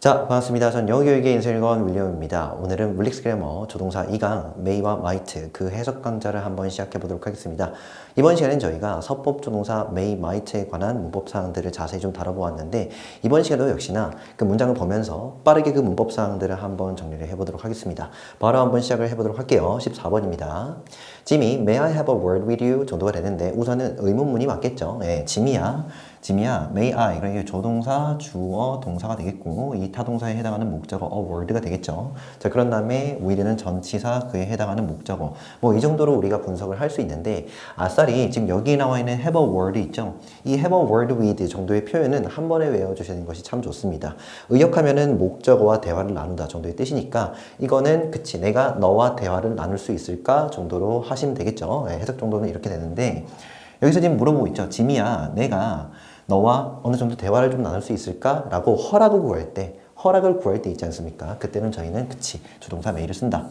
자, 반갑습니다. 전 영어교육의 인생일권 윌리엄입니다. 오늘은 물릭스 그래머 조동사 2강 메이와 마이트 그 해석 강좌를 한번 시작해 보도록 하겠습니다. 이번 시간엔 저희가 서법 조동사 메이, 마이트에 관한 문법 사항들을 자세히 좀 다뤄보았는데 이번 시간도 역시나 그 문장을 보면서 빠르게 그 문법 사항들을 한번 정리를 해보도록 하겠습니다. 바로 한번 시작을 해보도록 할게요. 14번입니다. 지미, may I have a word with you 정도가 되는데 우선은 의문문이 맞겠죠. 네, 지미야. 지미야, may I 그러니까 조동사, 주어, 동사가 되겠고 이 타동사에 해당하는 목적어 a word가 되겠죠. 자 그런 다음에 with는 전치사 그에 해당하는 목적어 뭐 이 정도로 우리가 분석을 할 수 있는데 아싸리 지금 여기 나와 있는 have a word 있죠. 이 have a word with 정도의 표현은 한 번에 외워주시는 것이 참 좋습니다. 의역하면은 목적어와 대화를 나눈다 정도의 뜻이니까 이거는 그치 내가 너와 대화를 나눌 수 있을까 정도로 하시면 되겠죠. 네, 해석 정도는 이렇게 되는데 여기서 지금 물어보고 있죠. 지미야, 내가 너와 어느 정도 대화를 좀 나눌 수 있을까? 라고 허락을 구할 때, 허락을 구할 때 있지 않습니까? 그때는 저희는 그치, 주동사 메이를 쓴다.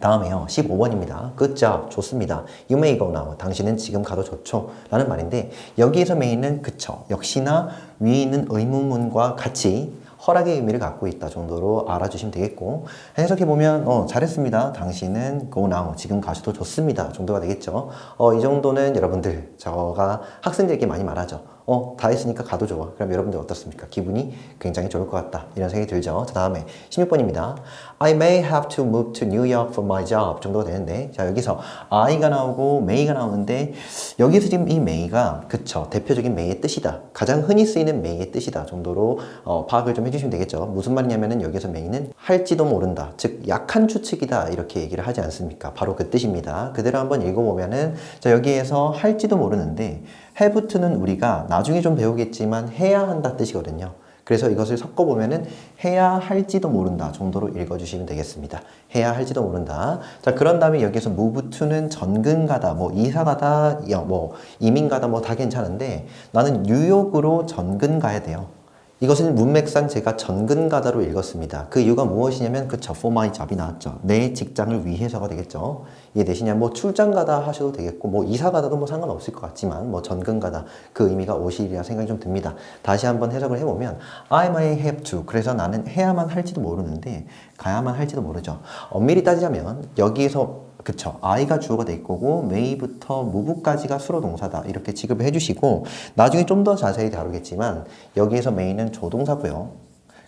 다음에요. 15번입니다. Good job. 좋습니다. You may go now. 당신은 지금 가도 좋죠. 라는 말인데, 여기에서 may는 그쵸. 역시나 위에 있는 의문문과 같이 허락의 의미를 갖고 있다 정도로 알아주시면 되겠고 해석해보면 어, 잘했습니다. 당신은 go now. 지금 가셔도 좋습니다. 정도가 되겠죠. 어, 이 정도는 여러분들 저가 학생들에게 많이 말하죠. 어, 다 했으니까 가도 좋아. 그럼 여러분들 어떻습니까? 기분이 굉장히 좋을 것 같다. 이런 생각이 들죠. 자, 다음에 16번입니다. I may have to move to New York for my job 정도가 되는데 자, 여기서 I가 나오고 may가 나오는데 여기서 지금 이 may가 그쵸. 대표적인 may의 뜻이다. 가장 흔히 쓰이는 may의 뜻이다 정도로 어, 파악을 좀 해주시면 되겠죠. 무슨 말이냐면은 여기서 may는 할지도 모른다. 즉 약한 추측이다. 이렇게 얘기를 하지 않습니까? 바로 그 뜻입니다. 그대로 한번 읽어보면은 자, 여기에서 할지도 모르는데 have to는 우리가 나중에 좀 배우겠지만 해야 한다 뜻이거든요. 그래서 이것을 섞어보면은 해야 할지도 모른다 정도로 읽어주시면 되겠습니다. 해야 할지도 모른다. 자, 그런 다음에 여기서 move to는 전근 가다, 뭐 이사 가다, 뭐 이민 가다 뭐 다 괜찮은데 나는 뉴욕으로 전근 가야 돼요. 이것은 문맥상 제가 전근 가다로 읽었습니다. 그 이유가 무엇이냐면 for my job이 나왔죠. 내 직장을 위해서가 되겠죠. 이해되시냐? 뭐 출장 가다 하셔도 되겠고, 뭐 이사 가다도 뭐 상관없을 것 같지만, 뭐 전근 가다 그 의미가 오실이라 생각이 좀 듭니다. 다시 한번 해석을 해보면, I may have to. 그래서 나는 해야만 할지도 모르는데, 가야만 할지도 모르죠. 엄밀히 따지자면, 여기에서 그쵸. I가 주어가 될 거고 may부터 move까지가 수로 동사다. 이렇게 지급을 해주시고 나중에 좀 더 자세히 다루겠지만 여기에서 may는 조동사고요.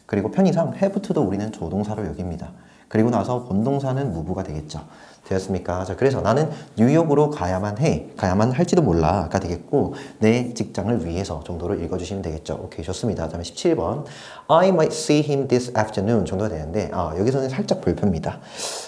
그리고 편의상 have to도 우리는 조동사로 여깁니다. 그리고 나서 본동사는 move가 되겠죠. 되었습니까? 자, 그래서 나는 뉴욕으로 가야만 해. 가야만 할지도 몰라가 되겠고 내 직장을 위해서 정도로 읽어주시면 되겠죠. 오케이, 좋습니다. 다음에 17번. I might see him this afternoon 정도가 되는데 아, 여기서는 살짝 불편입니다.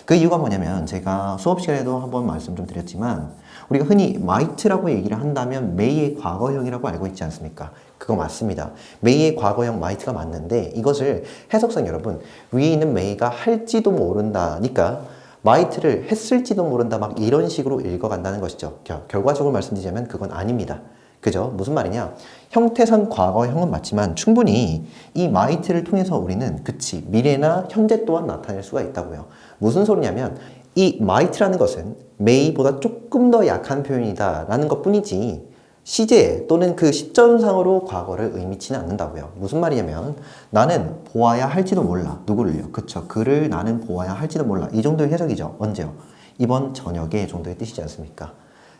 그 이유가 뭐냐면 제가 수업 시간에도 한번 말씀 좀 드렸지만 우리가 흔히 might라고 얘기를 한다면 may의 과거형이라고 알고 있지 않습니까? 그거 맞습니다. may의 과거형 might가 맞는데 이것을 해석상 여러분 위에 있는 may가 할지도 모른다니까 might를 했을지도 모른다 막 이런 식으로 읽어간다는 것이죠. 결과적으로 말씀드리자면 그건 아닙니다. 그죠? 무슨 말이냐? 형태상 과거형은 맞지만 충분히 이 might를 통해서 우리는 그치 미래나 현재 또한 나타낼 수가 있다고요. 무슨 소리냐면 이 might라는 것은 may보다 조금 더 약한 표현이다라는 것뿐이지 시제 또는 그 시점상으로 과거를 의미치는 않는다고요. 무슨 말이냐면 나는 보아야 할지도 몰라. 누구를요? 그쵸. 그를 나는 보아야 할지도 몰라. 이 정도의 해석이죠. 언제요? 이번 저녁에 정도의 뜻이지 않습니까?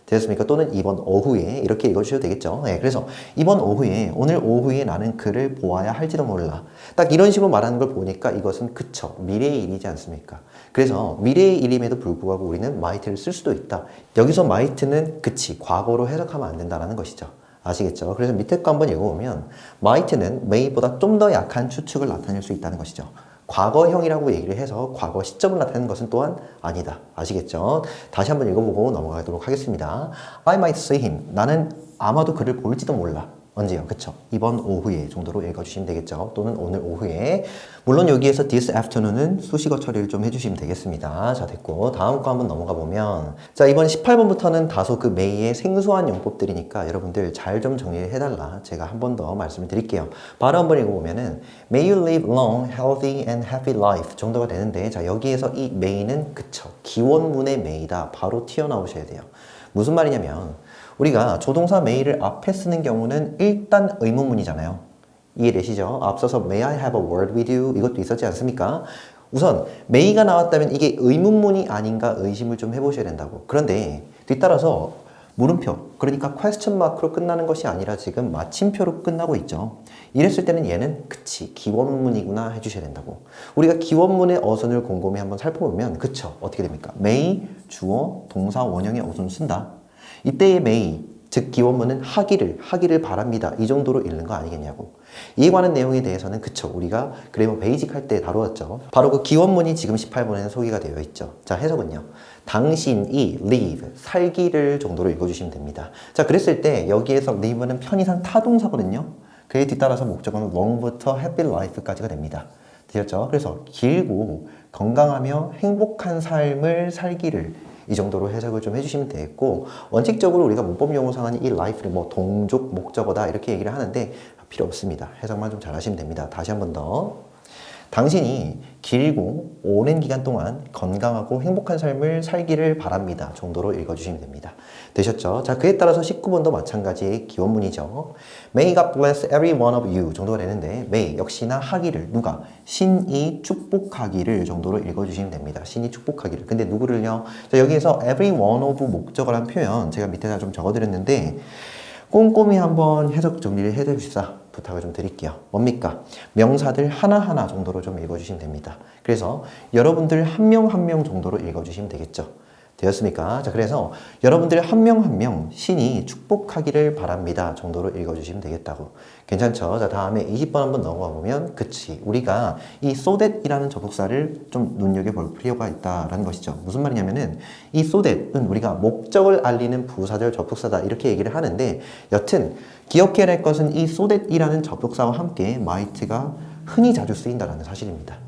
되었습니까? 또는 이번 오후에 이렇게 읽어주셔도 되겠죠. 네, 그래서 이번 오후에 오늘 오후에 나는 그를 보아야 할지도 몰라. 딱 이런 식으로 말하는 걸 보니까 이것은 그쵸 미래의 일이지 않습니까? 그래서 미래의 일임에도 불구하고 우리는 might를 쓸 수도 있다. 여기서 might는 그치 과거로 해석하면 안 된다는 것이죠. 아시겠죠? 그래서 밑에 거 한번 읽어보면 might는 may보다 좀 더 약한 추측을 나타낼 수 있다는 것이죠. 과거형이라고 얘기를 해서 과거 시점을 나타내는 것은 또한 아니다. 아시겠죠? 다시 한번 읽어보고 넘어가도록 하겠습니다. I might see him. 나는 아마도 그를 볼지도 몰라. 언제요? 그쵸? 이번 오후에 정도로 읽어주시면 되겠죠? 또는 오늘 오후에. 물론 여기에서 this afternoon은 수식어 처리를 좀 해주시면 되겠습니다. 자, 됐고. 다음 거 한번 넘어가 보면. 자, 이번 18번부터는 다소 그 메이의 생소한 용법들이니까 여러분들 잘 좀 정리를 해달라. 제가 한 번 더 말씀을 드릴게요. 바로 한번 읽어보면은 May you live long, healthy and happy life 정도가 되는데 자, 여기에서 이 may는 그쵸? 기원문의 may다. 바로 튀어나오셔야 돼요. 무슨 말이냐면 우리가 조동사 메이를 앞에 쓰는 경우는 일단 의문문이잖아요. 이해되시죠? 앞서서 may I have a word with you 이것도 있었지 않습니까? 우선 may가 나왔다면 이게 의문문이 아닌가 의심을 좀 해보셔야 된다고. 그런데 뒤따라서 물음표, 그러니까 question mark로 끝나는 것이 아니라 지금 마침표로 끝나고 있죠. 이랬을 때는 얘는 그치, 기원문이구나 해주셔야 된다고. 우리가 기원문의 어순을 곰곰이 한번 살펴보면 그쵸, 어떻게 됩니까? may, 주어, 동사, 원형의 어순을 쓴다. 이때의 may, 즉 기원문은 하기를 하기를 바랍니다. 이 정도로 읽는 거 아니겠냐고. 이에 관한 내용에 대해서는 그쵸 우리가 그래머 베이직 할 때 다루었죠. 바로 그 기원문이 지금 18번에는 소개가 되어 있죠. 자 해석은요. 당신이 live 살기를 정도로 읽어주시면 됩니다. 자 그랬을 때 여기에서 live는 편의상 타동사거든요. 그에 뒤따라서 목적어는 long부터 happy life까지가 됩니다. 되셨죠? 그래서 길고 건강하며 행복한 삶을 살기를 이 정도로 해석을 좀 해주시면 되겠고 원칙적으로 우리가 문법 용어상은 이 life를 뭐 동족 목적어다 이렇게 얘기를 하는데 필요 없습니다. 해석만 좀 잘하시면 됩니다. 다시 한 번 더. 당신이 길고 오랜 기간 동안 건강하고 행복한 삶을 살기를 바랍니다. 정도로 읽어주시면 됩니다. 되셨죠? 자, 그에 따라서 19번도 마찬가지의 기원문이죠. May God bless every one of you 정도가 되는데 may 역시나 하기를 누가 신이 축복하기를 정도로 읽어주시면 됩니다. 신이 축복하기를. 근데 누구를요? 자, 여기에서 every one of 목적어란 표현 제가 밑에다 좀 적어드렸는데 꼼꼼히 한번 해석 정리를 해주십사 부탁을 좀 드릴게요. 뭡니까? 명사들 하나하나 정도로 좀 읽어주시면 됩니다. 그래서 여러분들 한 명 한 명 정도로 읽어주시면 되겠죠. 되었습니까? 자, 그래서 여러분들 한 명 한 명 신이 축복하기를 바랍니다. 정도로 읽어주시면 되겠다고. 괜찮죠? 자, 다음에 20번 한번 넘어가 보면, 그치. 우리가 이 so that이라는 접속사를 좀 눈여겨볼 필요가 있다라는 것이죠. 무슨 말이냐면은 이 so that은 우리가 목적을 알리는 부사절 접속사다. 이렇게 얘기를 하는데, 여튼, 기억해야 할 것은 이 so that이라는 접속사와 함께 might가 흔히 자주 쓰인다는 사실입니다.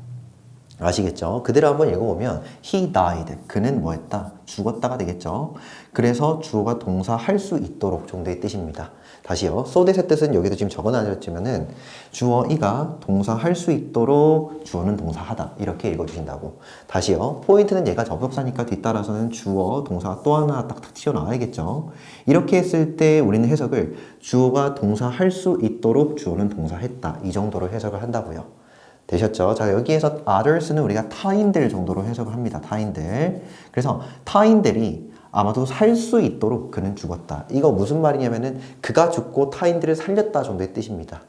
아시겠죠? 그대로 한번 읽어보면 he died. 그는 뭐 했다? 죽었다가 되겠죠? 그래서 주어가 동사 할 수 있도록 정도의 뜻입니다. 다시요. so that의 뜻은 여기도 지금 적어놔졌지만은 주어 이가 동사 할 수 있도록 주어는 동사 하다. 이렇게 읽어주신다고. 다시요. 포인트는 얘가 접속사니까 뒤따라서는 주어, 동사가 또 하나 딱딱 튀어나와야겠죠? 이렇게 했을 때 우리는 해석을 주어가 동사 할 수 있도록 주어는 동사 했다. 이 정도로 해석을 한다고요. 되셨죠? 자, 여기에서 others는 우리가 타인들 정도로 해석을 합니다. 타인들. 그래서 타인들이 아마도 살 수 있도록 그는 죽었다. 이거 무슨 말이냐면은 그가 죽고 타인들을 살렸다 정도의 뜻입니다.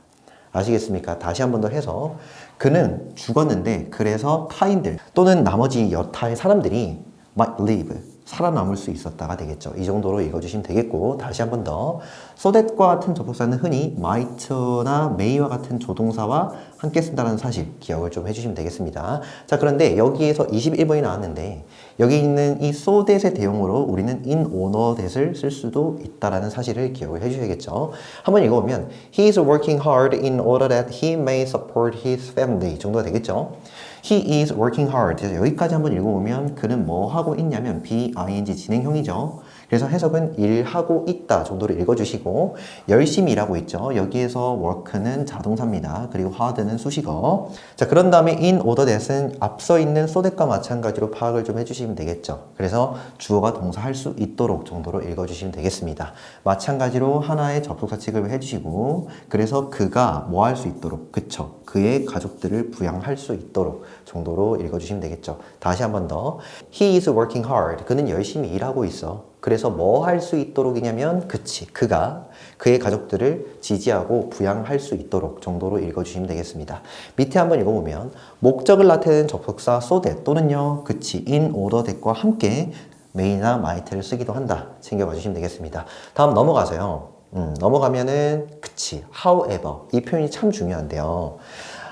아시겠습니까? 다시 한 번 더 해서 그는 죽었는데 그래서 타인들 또는 나머지 여타의 사람들이 might live 살아남을 수 있었다가 되겠죠. 이 정도로 읽어주시면 되겠고 다시 한 번더 that과 같은 접속사는 흔히 might나 may와 같은 조동사와 함께 쓴다는 사실 기억을 좀 해주시면 되겠습니다. 자 그런데 여기에서 21번이 나왔는데 여기 있는 이 that의 대용으로 우리는 in order that을 쓸 수도 있다라는 사실을 기억을 해주셔야겠죠. 한번 읽어보면 He is working hard in order that he may support his family 정도가 되겠죠. He is working hard. 여기까지 한번 읽어보면 그는 뭐 하고 있냐면 be-ing 진행형이죠. 그래서 해석은 일하고 있다 정도로 읽어주시고 열심히 일하고 있죠. 여기에서 work는 자동사입니다. 그리고 hard는 수식어. 자 그런 다음에 in order that은 앞서 있는 so that과 마찬가지로 파악을 좀 해주시면 되겠죠. 그래서 주어가 동사 할 수 있도록 정도로 읽어주시면 되겠습니다. 마찬가지로 하나의 접속사 취급을 해주시고 그래서 그가 뭐 할 수 있도록 그쵸. 그의 가족들을 부양할 수 있도록 정도로 읽어주시면 되겠죠. 다시 한 번 더. He is working hard. 그는 열심히 일하고 있어. 그래서 뭐 할 수 있도록이냐면 그치 그가 그의 가족들을 지지하고 부양할 수 있도록 정도로 읽어주시면 되겠습니다. 밑에 한번 읽어보면 목적을 나타내는 접속사 that 또는요 그치 in order that과 함께 may나 might를 쓰기도 한다. 챙겨봐 주시면 되겠습니다. 다음 넘어가세요. 음, 넘어가면은 그치 however 이 표현이 참 중요한데요.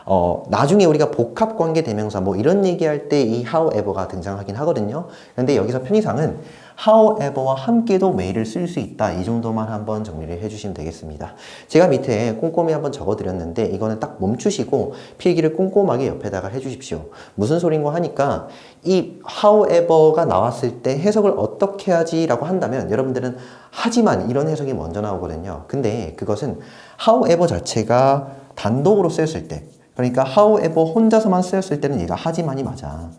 어, 나중에 우리가 복합 관계 대명사 뭐 이런 얘기할 때 이 however가 등장하긴 하거든요. 근데 여기서 편의상은 however와 함께도 may를 쓸수 있다. 이 정도만 한번 정리를 해주시면 되겠습니다. 제가 밑에 꼼꼼히 한번 적어드렸는데 이거는 딱 멈추시고 필기를 꼼꼼하게 옆에다가 해주십시오. 무슨 소린가 하니까 이 however가 나왔을 때 해석을 어떻게 하지라고 한다면 여러분들은 하지만 이런 해석이 먼저 나오거든요. 근데 그것은 however 자체가 단독으로 쓰였을 때 그러니까 however 혼자서만 쓰였을 때는 얘가 하지만이 맞아.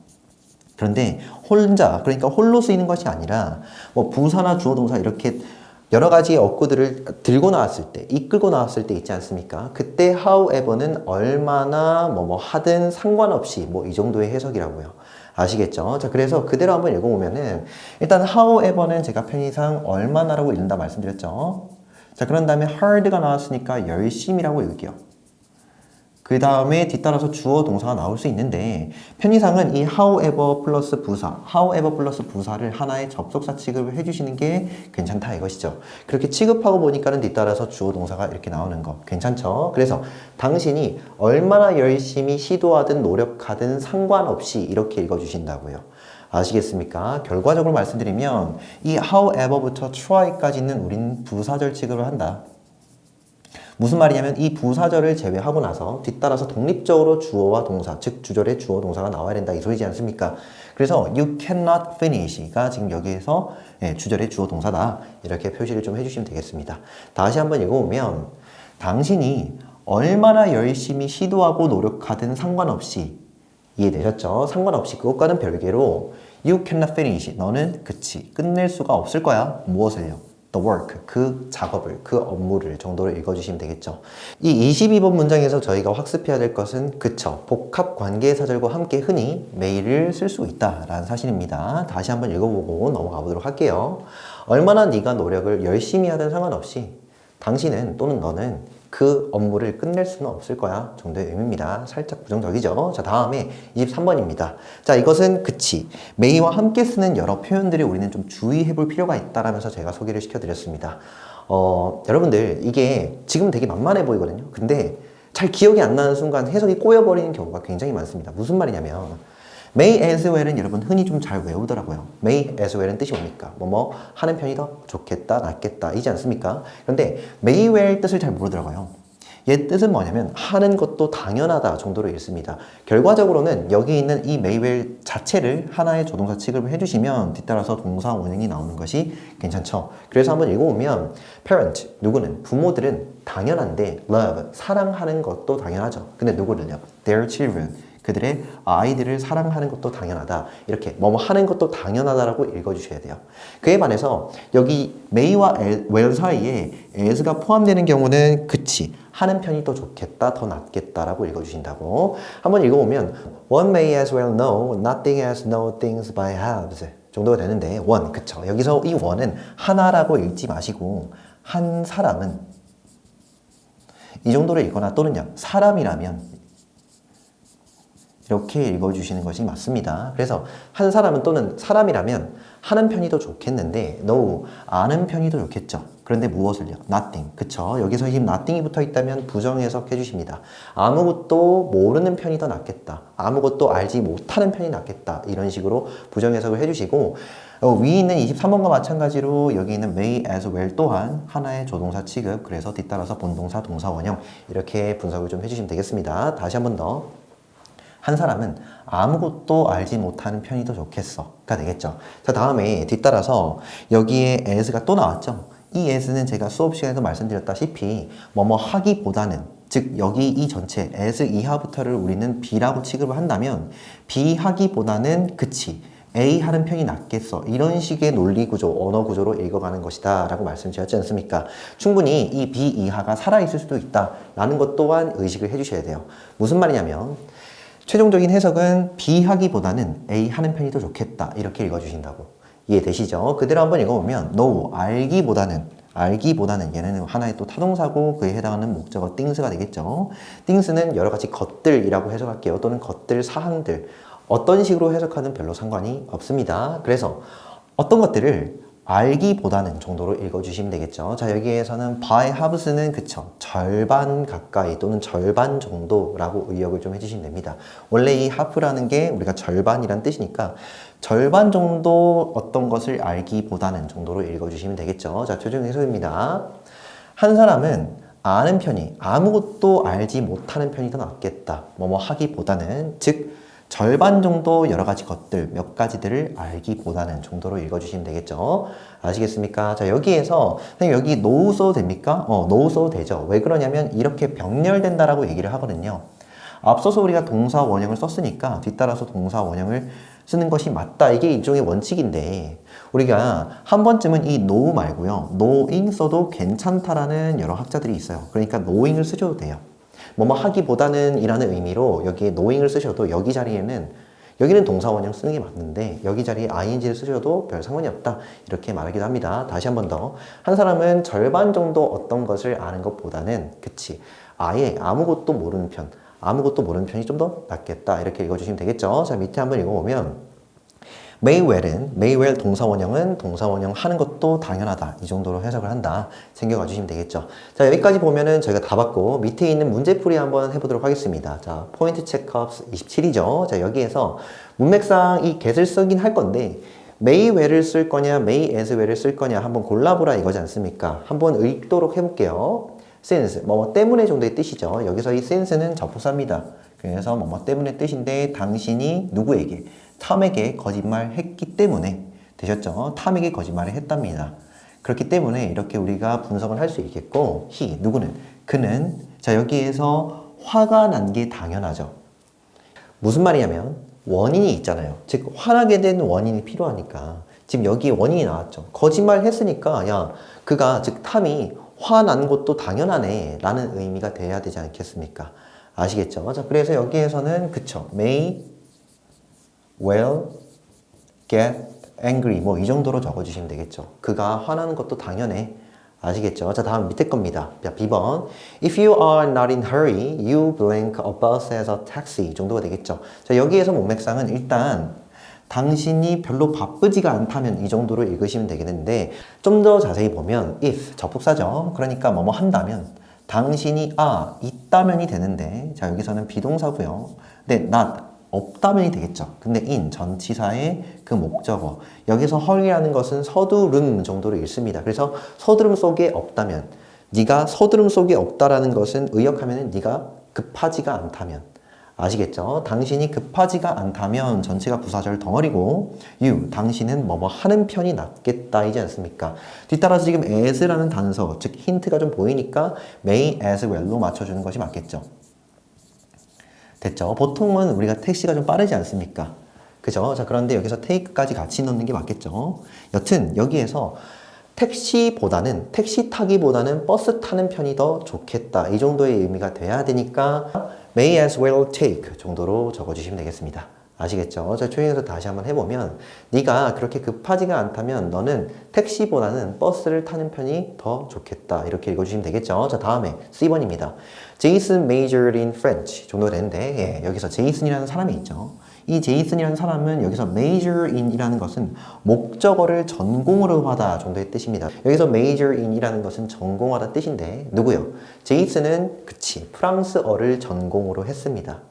그런데 혼자 그러니까 홀로 쓰이는 것이 아니라 뭐 부사나 주어 동사 이렇게 여러 가지 어구들을 들고 나왔을 때, 이끌고 나왔을 때 있지 않습니까? 그때 however는 얼마나 뭐 뭐 하든 상관없이 뭐 이 정도의 해석이라고요. 아시겠죠? 자, 그래서 그대로 한번 읽어보면은 일단 however는 제가 편의상 얼마나라고 읽는다 말씀드렸죠? 자, 그런 다음에 hard가 나왔으니까 열심히라고 읽을게요. 그 다음에 뒤따라서 주어 동사가 나올 수 있는데 편의상은 이 however 플러스 부사, however 플러스 부사를 하나의 접속사 취급을 해주시는 게 괜찮다 이것이죠. 그렇게 취급하고 보니까는 뒤따라서 주어 동사가 이렇게 나오는 거 괜찮죠? 그래서 당신이 얼마나 열심히 시도하든 노력하든 상관없이 이렇게 읽어주신다고요. 아시겠습니까? 결과적으로 말씀드리면 이 however부터 try까지는 우린 부사절 취급을 한다. 무슨 말이냐면 이 부사절을 제외하고 나서 뒤따라서 독립적으로 주어와 동사, 즉 주절의 주어 동사가 나와야 된다 이 소리지 않습니까? 그래서 you cannot finish가 지금 여기에서 예, 주절의 주어 동사다 이렇게 표시를 좀 해주시면 되겠습니다. 다시 한번 읽어보면 당신이 얼마나 열심히 시도하고 노력하든 상관없이 이해되셨죠? 상관없이 그것과는 별개로 you cannot finish 너는 그치 끝낼 수가 없을 거야 무엇을요? The work, 그 작업을, 그 업무를 정도로 읽어주시면 되겠죠. 이 22번 문장에서 저희가 학습해야 될 것은 그쵸. 복합 관계사절과 함께 흔히 메일을 쓸 수 있다라는 사실입니다. 다시 한번 읽어보고 넘어가 보도록 할게요. 얼마나 네가 노력을 열심히 하든 상관없이 당신은 또는 너는 그 업무를 끝낼 수는 없을 거야 정도의 의미입니다. 살짝 부정적이죠. 자, 다음에 23번입니다. 자, 이것은 그치. 메이와 함께 쓰는 여러 표현들이 우리는 좀 주의해 볼 필요가 있다라면서 제가 소개를 시켜드렸습니다. 어, 여러분들, 이게 지금 되게 만만해 보이거든요. 근데 잘 기억이 안 나는 순간 해석이 꼬여버리는 경우가 굉장히 많습니다. 무슨 말이냐면, may as well은 여러분 흔히 좀 잘 외우더라고요. may as well은 뜻이 뭡니까? 뭐뭐 하는 편이 더 좋겠다, 낫겠다, 이지 않습니까? 그런데 may well 뜻을 잘 모르더라고요. 얘 뜻은 뭐냐면 하는 것도 당연하다 정도로 읽습니다. 결과적으로는 여기 있는 이 well 자체를 하나의 조동사 취급을 해주시면 뒤따라서 동사 원형이 나오는 것이 괜찮죠. 그래서 한번 읽어보면 parent 누구는 부모들은 당연한데 love 사랑하는 것도 당연하죠. 근데 누구를요? their children 그들의 아이들을 사랑하는 것도 당연하다. 이렇게 뭐뭐 하는 것도 당연하다라고 읽어주셔야 돼요. 그에 반해서 여기 메이와 웰 사이에 as가 포함되는 경우는 그치 하는 편이 더 좋겠다, 더 낫겠다라고 읽어주신다고. 한번 읽어보면 one may as well know nothing as know things by halves 정도가 되는데 one 그쵸. 여기서 이 one은 하나라고 읽지 마시고 한 사람은 이 정도로 읽거나 또는요 사람이라면 이렇게 읽어주시는 것이 맞습니다. 그래서 한 사람은 또는 사람이라면 하는 편이 더 좋겠는데 no 아는 편이 더 좋겠죠. 그런데 무엇을요? nothing. 그쵸? 여기서 지금 nothing이 붙어 있다면 부정 해석해 주십니다. 아무것도 모르는 편이 더 낫겠다. 아무것도 알지 못하는 편이 낫겠다. 이런 식으로 부정 해석을 해 주시고 어, 위에 있는 23번과 마찬가지로 여기 있는 may as well 또한 하나의 조동사 취급 그래서 뒤따라서 본동사 동사 원형 이렇게 분석을 좀 해주시면 되겠습니다. 다시 한 번 더. 한 사람은 아무것도 알지 못하는 편이 더 좋겠어가 되겠죠. 자 다음에 뒤따라서 여기에 as가 또 나왔죠. 이 as는 제가 수업 시간에도 말씀드렸다시피 뭐뭐 하기보다는 즉 여기 이 전체 as 이하부터를 우리는 b라고 취급을 한다면 b 하기보다는 그치 A 하는 편이 낫겠어. 이런 식의 논리 구조, 언어 구조로 읽어가는 것이다. 라고 말씀드렸지 않습니까? 충분히 이 B 이하가 살아있을 수도 있다. 라는 것 또한 의식을 해주셔야 돼요. 무슨 말이냐면, 최종적인 해석은 B 하기보다는 A 하는 편이 더 좋겠다. 이렇게 읽어주신다고. 이해되시죠? 그대로 한번 읽어보면 no, 알기보다는 알기보다는 얘는 하나의 또 타동사고 그에 해당하는 목적어 띵스가 되겠죠. 띵스는 여러 가지 것들이라고 해석할게요. 또는 것들, 사항들. 어떤 식으로 해석하든 별로 상관이 없습니다. 그래서 어떤 것들을 알기보다는 정도로 읽어주시면 되겠죠. 자, 여기에서는 by halves는 그쵸. 절반 가까이 또는 절반 정도라고 의역을 좀 해주시면 됩니다. 원래 이 half라는 게 우리가 절반이란 뜻이니까 절반 정도 어떤 것을 알기보다는 정도로 읽어주시면 되겠죠. 자, 최종 해석입니다. 한 사람은 아는 편이 아무것도 알지 못하는 편이 더 낫겠다. 뭐뭐 하기보다는 즉 절반 정도 여러 가지 것들, 몇 가지들을 알기보다는 정도로 읽어주시면 되겠죠. 아시겠습니까? 자, 여기에서, 여기 노우 써도 됩니까? 어, 노우 써도 되죠. 왜 그러냐면 이렇게 병렬된다라고 얘기를 하거든요. 앞서서 우리가 동사 원형을 썼으니까 뒤따라서 동사 원형을 쓰는 것이 맞다. 이게 일종의 원칙인데 우리가 한 번쯤은 이 know 말고요. knowing 써도 괜찮다라는 여러 학자들이 있어요. 그러니까 knowing을 쓰셔도 돼요. 뭐뭐 하기보다는 이라는 의미로 여기에 knowing을 쓰셔도 여기 자리에는 여기는 동사 원형 쓰는 게 맞는데 여기 자리에 ing를 쓰셔도 별 상관이 없다. 이렇게 말하기도 합니다. 다시 한 번 더. 한 사람은 절반 정도 어떤 것을 아는 것보다는 그치 아예 아무것도 모르는 편 아무것도 모르는 편이 좀 더 낫겠다. 이렇게 읽어주시면 되겠죠? 자 밑에 한번 읽어보면 may well은 may well 동사 원형은 동사 원형 하는 것도 당연하다. 이 정도로 해석을 한다. 챙겨가 주시면 되겠죠. 자 여기까지 보면은 저희가 다 봤고 밑에 있는 문제풀이 한번 해보도록 하겠습니다. 자 포인트 체크업스 27이죠. 자 여기에서 문맥상 이 get을 쓰긴 할 건데 well을 쓸 거냐 may as well을 쓸 거냐 한번 골라보라 이거지 않습니까? 한번 읽도록 해볼게요. since 뭐뭐 때문에 정도의 뜻이죠. 여기서 이 since는 접속사입니다. 그래서 뭐뭐 때문에 뜻인데 당신이 누구에게 탐에게 거짓말했기 때문에 되셨죠? 탐에게 거짓말을 했답니다. 그렇기 때문에 이렇게 우리가 분석을 할 수 있겠고 he 누구는 그는 자 여기에서 화가 난 게 당연하죠. 무슨 말이냐면 원인이 있잖아요. 즉 화나게 된 원인이 필요하니까 지금 여기에 원인이 나왔죠. 거짓말 했으니까 야 그가 즉 탐이 화난 것도 당연하네 라는 의미가 돼야 되지 않겠습니까? 아시겠죠? 자 그래서 여기에서는 그쵸 may well get angry 뭐 이 정도로 적어주시면 되겠죠. 그가 화나는 것도 당연해. 아시겠죠? 자 다음 밑에 겁니다. 자 B번 If you are not in hurry, you blank a bus as a taxi 정도가 되겠죠. 자 여기에서 문맥상은 일단 당신이 별로 바쁘지가 않다면 이 정도로 읽으시면 되겠는데 좀 더 자세히 보면 if 접속사죠. 그러니까 뭐뭐 한다면 당신이 아 있다면이 되는데 자 여기서는 비동사고요. 근데 not 없다면이 되겠죠. 근데 in 전치사의 그 목적어 여기서 hurry라는 것은 서두름 정도로 읽습니다. 그래서 서두름 속에 없다면 네가 서두름 속에 없다라는 것은 의역하면 네가 급하지가 않다면 아시겠죠? 당신이 급하지가 않다면 전체가 부사절 덩어리고 you 당신은 뭐뭐 하는 편이 낫겠다이지 않습니까? 뒤따라서 지금 as라는 단서 즉 힌트가 좀 보이니까 may as well로 맞춰주는 것이 맞겠죠. 됐죠? 보통은 우리가 택시가 좀 빠르지 않습니까? 그죠? 자, 그런데 여기서 take까지 같이 넣는 게 맞겠죠? 여튼 여기에서 택시보다는 택시 타기보다는 버스 타는 편이 더 좋겠다. 이 정도의 의미가 돼야 되니까 may as well take 정도로 적어주시면 되겠습니다. 아시겠죠? 자, 조용해서 다시 한번 해보면 네가 그렇게 급하지가 않다면 너는 택시보다는 버스를 타는 편이 더 좋겠다. 이렇게 읽어주시면 되겠죠? 자, 다음에 C번입니다. Jason majored in French 정도 되는데 예, 여기서 제이슨이라는 사람이 있죠. 이 제이슨이라는 사람은 여기서 major in이라는 것은 목적어를 전공으로 하다 정도의 뜻입니다. 여기서 major in이라는 것은 전공하다 뜻인데 누구요? 제이슨은 그치 프랑스어를 전공으로 했습니다.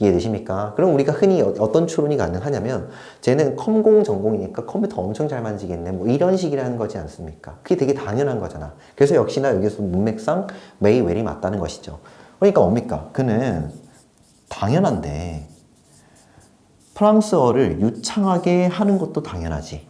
이해되십니까? 그럼 우리가 흔히 어- 어떤 추론이 가능하냐면 쟤는 컴공 전공이니까 컴퓨터 엄청 잘 만지겠네 뭐 이런 식이라는 거지 않습니까? 그게 되게 당연한 거잖아. 그래서 역시나 여기서 문맥상 메이 웰이 맞다는 것이죠. 그러니까 뭡니까? 그는 당연한데 프랑스어를 유창하게 하는 것도 당연하지.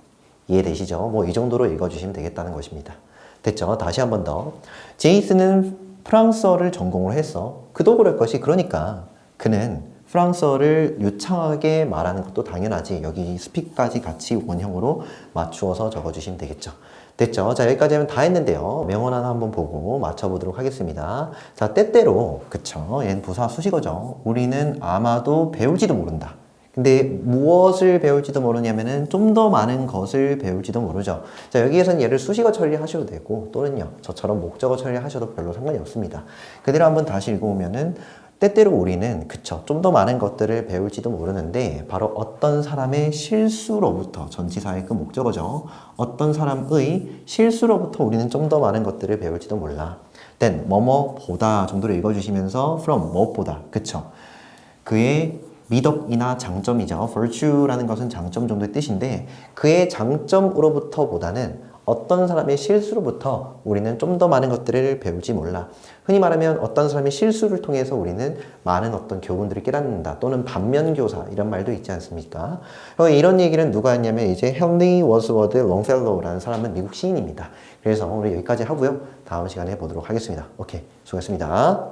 이해되시죠? 뭐 이 정도로 읽어주시면 되겠다는 것입니다. 됐죠? 다시 한 번 더. 제이슨은 프랑스어를 전공을 했어. 그도 그럴 것이 그러니까 그는 프랑스어를 유창하게 말하는 것도 당연하지. 여기 스픽까지 같이 원형으로 맞추어서 적어주시면 되겠죠. 됐죠? 자, 여기까지 하면 다 했는데요. 명언 하나 한번 보고 맞춰보도록 하겠습니다. 자, 때때로, 그쵸. 얘는 부사 수식어죠. 우리는 아마도 배울지도 모른다. 근데 무엇을 배울지도 모르냐면은 좀 더 많은 것을 배울지도 모르죠. 자, 여기에서는 얘를 수식어 처리하셔도 되고, 또는요, 저처럼 목적어 처리하셔도 별로 상관이 없습니다. 그대로 한번 다시 읽어보면은, 때때로 우리는, 그쵸, 좀 더 많은 것들을 배울지도 모르는데, 바로 어떤 사람의 실수로부터, 전치사의 그 목적어죠. 어떤 사람의 실수로부터 우리는 좀 더 많은 것들을 배울지도 몰라. then, 뭐뭐보다 정도로 읽어주시면서, from, 무엇보다, 그쵸. 그의 미덕이나 장점이죠. virtue라는 것은 장점 정도의 뜻인데 그의 장점으로부터보다는 어떤 사람의 실수로부터 우리는 좀 더 많은 것들을 배울지 몰라. 흔히 말하면 어떤 사람의 실수를 통해서 우리는 많은 어떤 교훈들을 깨닫는다. 또는 반면교사 이런 말도 있지 않습니까? 어, 이런 얘기는 누가 했냐면 이제 헨리 워스워드 롱펠로우라는 사람은 미국 시인입니다. 그래서 우리 여기까지 하고요. 다음 시간에 보도록 하겠습니다. 오케이. 수고했습니다.